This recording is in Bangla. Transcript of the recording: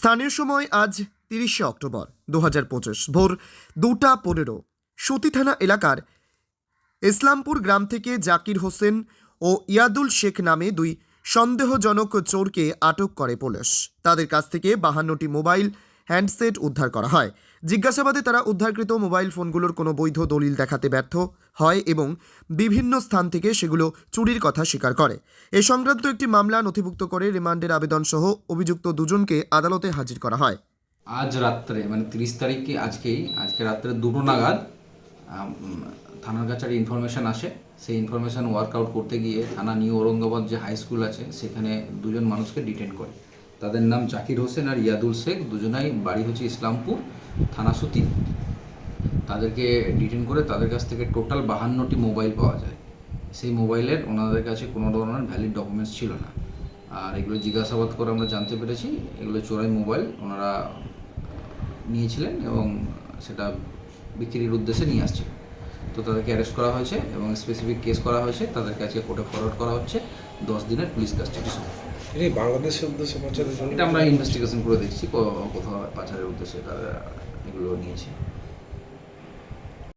স্থানীয় সময় আজ তিরিশে অক্টোবর দু হাজার পঁচিশ ভোর দুটা পনেরো। সতী থানা এলাকার ইসলামপুর গ্রাম থেকে জাকির হোসেন ও ইয়াদুল শেখ নামে দুই সন্দেহজনক চোরকে আটক করে পুলিশ। তাদের কাছ থেকে বাহান্নটি মোবাইল হ্যান্ডসেট উদ্ধার করা হয়। জিজ্ঞাসাবাদে তারা উদ্ধারকৃত মোবাইল ফোনগুলোর কোনো বৈধ দলিল দেখাতে ব্যর্থ হয় এবং বিভিন্ন স্থান থেকে সেগুলো চুরির কথা স্বীকার করে। এ সংক্রান্ত একটি মামলা নথিভুক্ত করে রিমান্ডের আবেদন সহ অভিযুক্ত দুজনকে আদালতে হাজির করা হয়। আজ রাত্রে মানে তিরিশ তারিখে আজকেই, আজকে রাত্রে দুটো নাগাদ থানার কাছে একটা ইনফরমেশান আসে। সেই ইনফরমেশান ওয়ার্কআউট করতে গিয়ে থানা নিউ ঔরঙ্গাবাদ যে হাই স্কুল আছে, সেখানে দুজন মানুষকে ডিটেন করে। তাদের নাম জাকির হোসেন আর ইয়াদুল শেখ। দুজনাই বাড়ি হচ্ছে ইসলামপুর থানা সুতি তাদেরকে ডিটেন করে তাদের কাছ থেকে টোটাল বাহান্নটি মোবাইল পাওয়া যায়। সেই মোবাইলের ওনাদের কাছে কোনো ধরনের ভ্যালিড ডকুমেন্টস ছিল না। আর এগুলো জিজ্ঞাসাবাদ করে আমরা জানতে পেরেছি। এগুলো চোরাই মোবাইল ওনারা নিয়েছিলেন এবং সেটা বিক্রির উদ্দেশ্যে নিয়ে আসছিল তো তাদেরকে অ্যারেস্ট করা হয়েছে এবং স্পেসিফিক কেস করা হয়েছে। তাদের কাছে কোর্টে ফরওয়ার্ড করা হচ্ছে। দশ দিনের পুলিশ কাস্টডি এটি বাংলাদেশের উদ্দেশ্যে পাচারের জন্য? এটা আমরা ইনভেস্টিগেশন করে দেখছি কোথাও পাচারের উদ্দেশ্যে তারা এগুলো নিয়েছে।